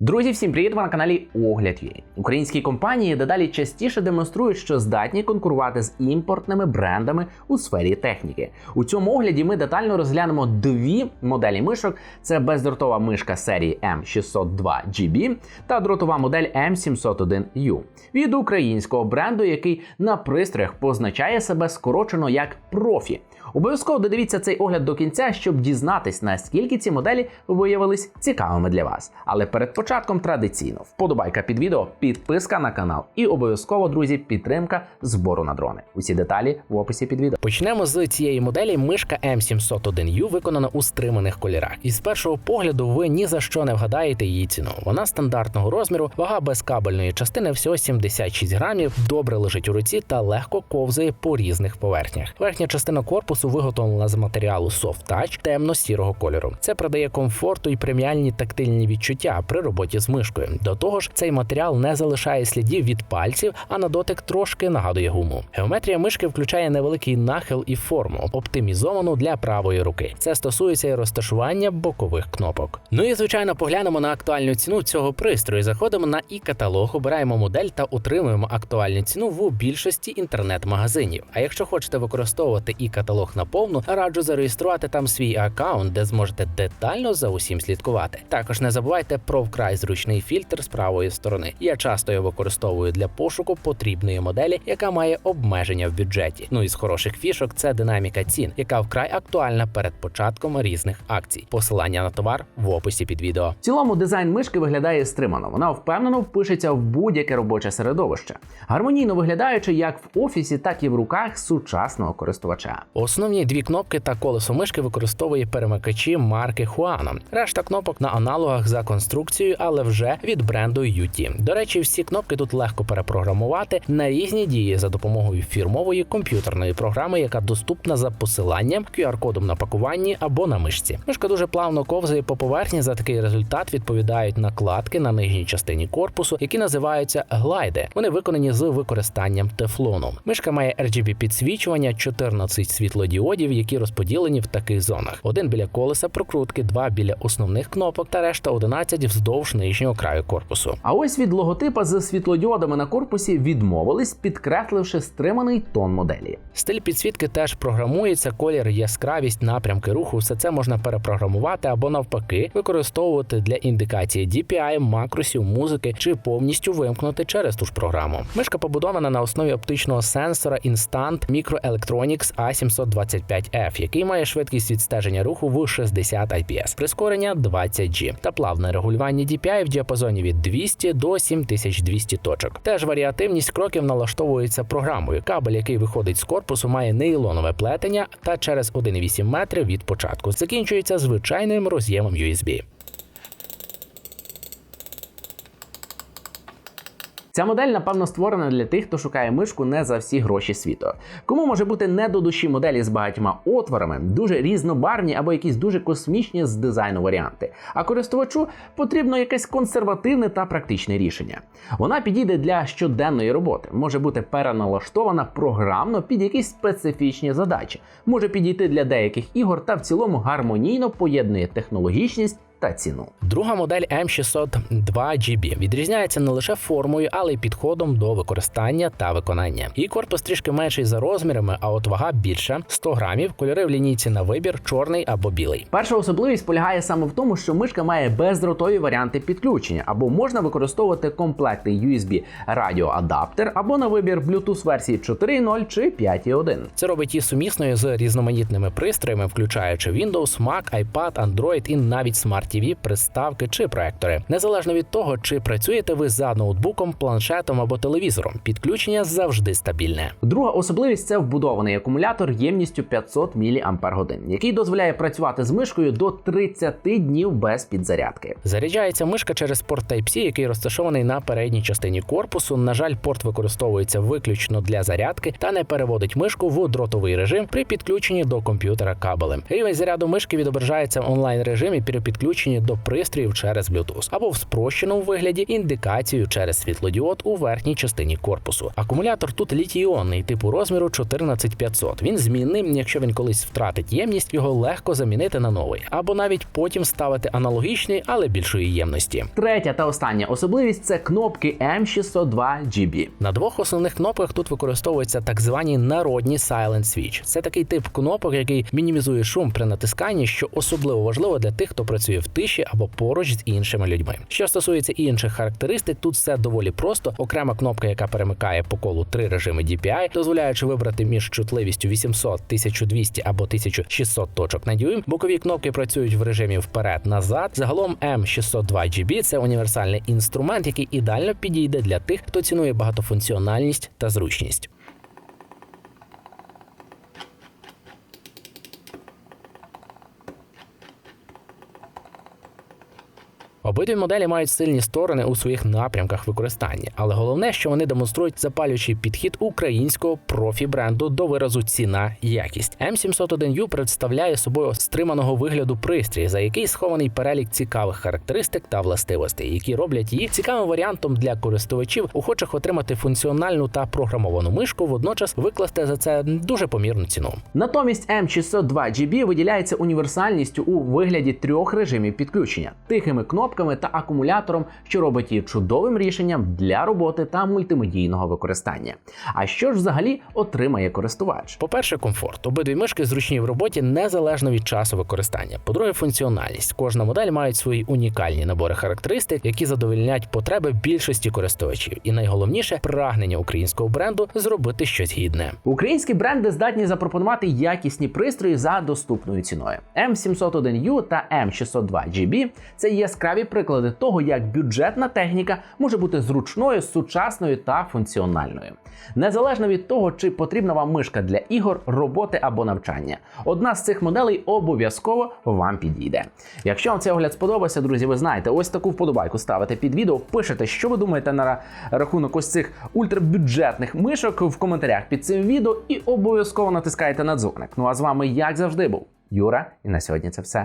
Друзі, всім привіт! Ви на каналі Огляд.ua. Українські компанії дедалі частіше демонструють, що здатні конкурувати з імпортними брендами у сфері техніки. У цьому огляді ми детально розглянемо дві моделі мишок: це бездротова мишка серії M602GB та дротова модель M701U від українського бренду, який на пристроях позначає себе скорочено як профі. Обов'язково додивіться цей огляд до кінця, щоб дізнатись, наскільки ці моделі виявились цікавими для вас. Але перед початком традиційно вподобайка під відео, підписка на канал і обов'язково, друзі, підтримка збору на дрони. Усі деталі в описі під відео. Почнемо з цієї моделі. Мишка M701U виконана у стриманих кольорах. І з першого погляду ви ні за що не вгадаєте її ціну. Вона стандартного розміру, вага безкабельної частини всього 76 грамів, добре лежить у руці та легко ковзає по різних поверхнях. Верхня частина корпусу виготовлена з матеріалу Soft Touch темно-сірого кольору. Це придає комфорту і преміальні тактильні відчуття при роботі з мишкою. До того ж, цей матеріал не залишає слідів від пальців, а на дотик трошки нагадує гуму. Геометрія мишки включає невеликий нахил і форму, оптимізовану для правої руки. Це стосується і розташування бокових кнопок. Ну і звичайно, поглянемо на актуальну ціну цього пристрою. Заходимо на і каталог, обираємо модель та отримуємо актуальну ціну в більшості інтернет-магазинів. А якщо хочете використовувати і каталог наповну, раджу зареєструвати там свій аккаунт, де зможете детально за усім слідкувати. Також не забувайте про вкрай зручний фільтр з правої сторони. Я часто його використовую для пошуку потрібної моделі, яка має обмеження в бюджеті. Ну і з хороших фішок це динаміка цін, яка вкрай актуальна перед початком різних акцій. Посилання на товар в описі під відео. В цілому дизайн мишки виглядає стримано. Вона впевнено впишеться в будь-яке робоче середовище, гармонійно виглядаючи як в офісі, так і в руках сучасного користувача. Основні дві кнопки та колесо мишки використовує перемикачі марки Huano. Решта кнопок на аналогах за конструкцією, але вже від бренду UT. До речі, всі кнопки тут легко перепрограмувати на різні дії за допомогою фірмової комп'ютерної програми, яка доступна за посиланням, QR-кодом на пакуванні або на мишці. Мишка дуже плавно ковзає по поверхні. За такий результат відповідають накладки на нижній частині корпусу, які називаються глайди. Вони виконані з використанням тефлону. Мишка має RGB підсвічування, 14 світлодіодів, які розподілені в таких зонах: один біля колеса прокрутки, два біля основних кнопок та решта 11 вздовж нижнього краю корпусу. А ось від логотипа з світлодіодами на корпусі відмовились, підкресливши стриманий тон моделі. Стиль підсвітки теж програмується, колір, яскравість, напрямки руху. Все це можна перепрограмувати або навпаки використовувати для індикації DPI, макросів, музики чи повністю вимкнути через ту ж програму. Мишка побудована на основі оптичного сенсора Instant Microelectronics A725F, який має швидкість відстеження руху в 60 IPS, прискорення 20G та плавне регулювання DPI в діапазоні від 200 до 7200 точок. Теж варіативність кроків налаштовується програмою. Кабель, який виходить з корпусу, має нейлонове плетення та через 1,8 метри від початку закінчується звичайним роз'ємом USB. Ця модель, напевно, створена для тих, хто шукає мишку не за всі гроші світу. Кому може бути не до душі моделі з багатьма отворами, дуже різнобарвні або якісь дуже космічні з дизайну варіанти. А користувачу потрібно якесь консервативне та практичне рішення. Вона підійде для щоденної роботи, може бути переналаштована програмно під якісь специфічні задачі, може підійти для деяких ігор та в цілому гармонійно поєднує технологічність та ціну. Друга модель M602GB відрізняється не лише формою, але й підходом до використання та виконання. Її корпус трішки менший за розмірами, а от вага більша 100 грамів. Кольори в лінійці на вибір чорний або білий. Перша особливість полягає саме в тому, що мишка має бездротові варіанти підключення, або можна використовувати комплектний USB радіоадаптер, або на вибір Bluetooth версії 4.0 чи 5.1. Це робить її сумісною з різноманітними пристроями, включаючи Windows, Mac, iPad, Android і навіть Smart TV, приставки чи проектори. Незалежно від того, чи працюєте ви за ноутбуком, планшетом або телевізором, підключення завжди стабільне. Друга особливість це вбудований акумулятор ємністю 500 мАч, який дозволяє працювати з мишкою до 30 днів без підзарядки. Заряджається мишка через порт Type-C, який розташований на передній частині корпусу. На жаль, порт використовується виключно для зарядки та не переводить мишку в дротовий режим при підключенні до комп'ютера кабелем. Рівень заряду мишки відображається в онлайн режимі при підключенні підключені до пристроїв через Bluetooth, або в спрощеному вигляді індикацію через світлодіод у верхній частині корпусу. Акумулятор тут літій-іонний типу розміру 14500. Він змінний. Якщо він колись втратить ємність, його легко замінити на новий, або навіть потім ставити аналогічний, але більшої ємності. Третя та остання особливість це кнопки M602GB. На двох основних кнопках тут використовуються так звані народні Silent Switch. Це такий тип кнопок, який мінімізує шум при натисканні, що особливо важливо для тих, хто працює в тиші або поруч з іншими людьми. Що стосується інших характеристик, тут все доволі просто. Окрема кнопка, яка перемикає по колу три режими DPI, дозволяючи вибрати між чутливістю 800, 1200 або 1600 точок на дюйм. Бокові кнопки працюють в режимі вперед-назад. Загалом M602GB – це універсальний інструмент, який ідеально підійде для тих, хто цінує багатофункціональність та зручність. Обидві моделі мають сильні сторони у своїх напрямках використання, але головне, що вони демонструють запалюючий підхід українського профі-бренду до виразу ціна якість. M701U представляє собою стриманого вигляду пристрій, за який схований перелік цікавих характеристик та властивостей, які роблять її цікавим варіантом для користувачів, охочих отримати функціональну та програмовану мишку, водночас викласти за це дуже помірну ціну. Натомість M602GB виділяється універсальністю у вигляді трьох режимів підключення: тихими кнопками та акумулятором, що робить її чудовим рішенням для роботи та мультимедійного використання. А що ж взагалі отримає користувач? По-перше, комфорт. Обидві мишки зручні в роботі незалежно від часу використання. По-друге, функціональність. Кожна модель має свої унікальні набори характеристик, які задовольнять потреби більшості користувачів. І найголовніше прагнення українського бренду зробити щось гідне. Українські бренди здатні запропонувати якісні пристрої за доступною ціною. M701U та M602GB – це яскраві приклади того, як бюджетна техніка може бути зручною, сучасною та функціональною. Незалежно від того, чи потрібна вам мишка для ігор, роботи або навчання. Одна з цих моделей обов'язково вам підійде. Якщо вам цей огляд сподобався, друзі, ви знаєте, ось таку вподобайку ставите під відео, пишете, що ви думаєте на рахунок ось цих ультрабюджетних мишок в коментарях під цим відео і обов'язково натискайте на дзвоник. Ну а з вами, як завжди, був Юра, і на сьогодні це все.